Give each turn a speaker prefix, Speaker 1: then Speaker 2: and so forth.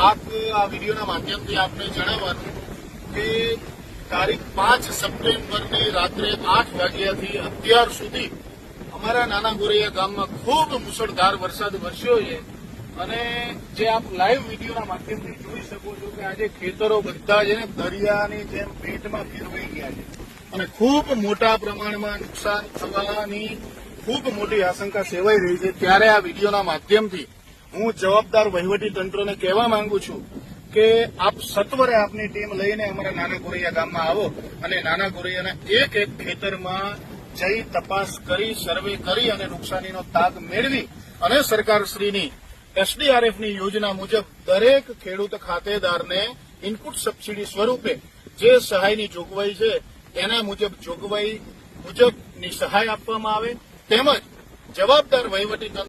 Speaker 1: આપ આ વિડીયોના માધ્યમથી આપને જણાવવાનું કે તારીખ પાંચ સપ્ટેમ્બરની રાત્રે આઠ વાગ્યાથી અત્યાર સુધી અમારા નાના ગોરૈયા ગામમાં ખૂબ મુસળધાર વરસાદ વરસ્યો છે. અને જે આપ લાઈવ વિડીયોના માધ્યમથી જોઈ શકો છો કે આજે ખેતરો બધા ને દરિયાની જેમ પેટમાં ફેરવાઈ ગયા છે. અને ખૂબ મોટા પ્રમાણમાં નુકસાન થવાની ખૂબ મોટી આશંકા સેવાઈ રહી છે. ત્યારે આ વિડીયોના માધ્યમથી હું જવાબદાર વહીવટી તંત્રને કહેવા માંગુ છું કે આપ સત્વરે આપની ટીમ લઈને અમારા નાના ગોરૈયા ગામમાં આવો અને નાના ગોરૈયાના એક એક ખેતરમાં જઈ તપાસ કરી, સર્વે કરી અને નુકસાનીનો તાગ મેળવી અને સરકારશ્રીની એસડીઆરએફની યોજના મુજબ દરેક ખેડૂત ખાતેદારને ઇનપુટ સબસિડી સ્વરૂપે જે સહાયની જોગવાઈ છે, એના મુજબ જોગવાઈ મુજબની સહાય આપવામાં આવે. તેમજ જવાબદાર વહીવટી તંત્ર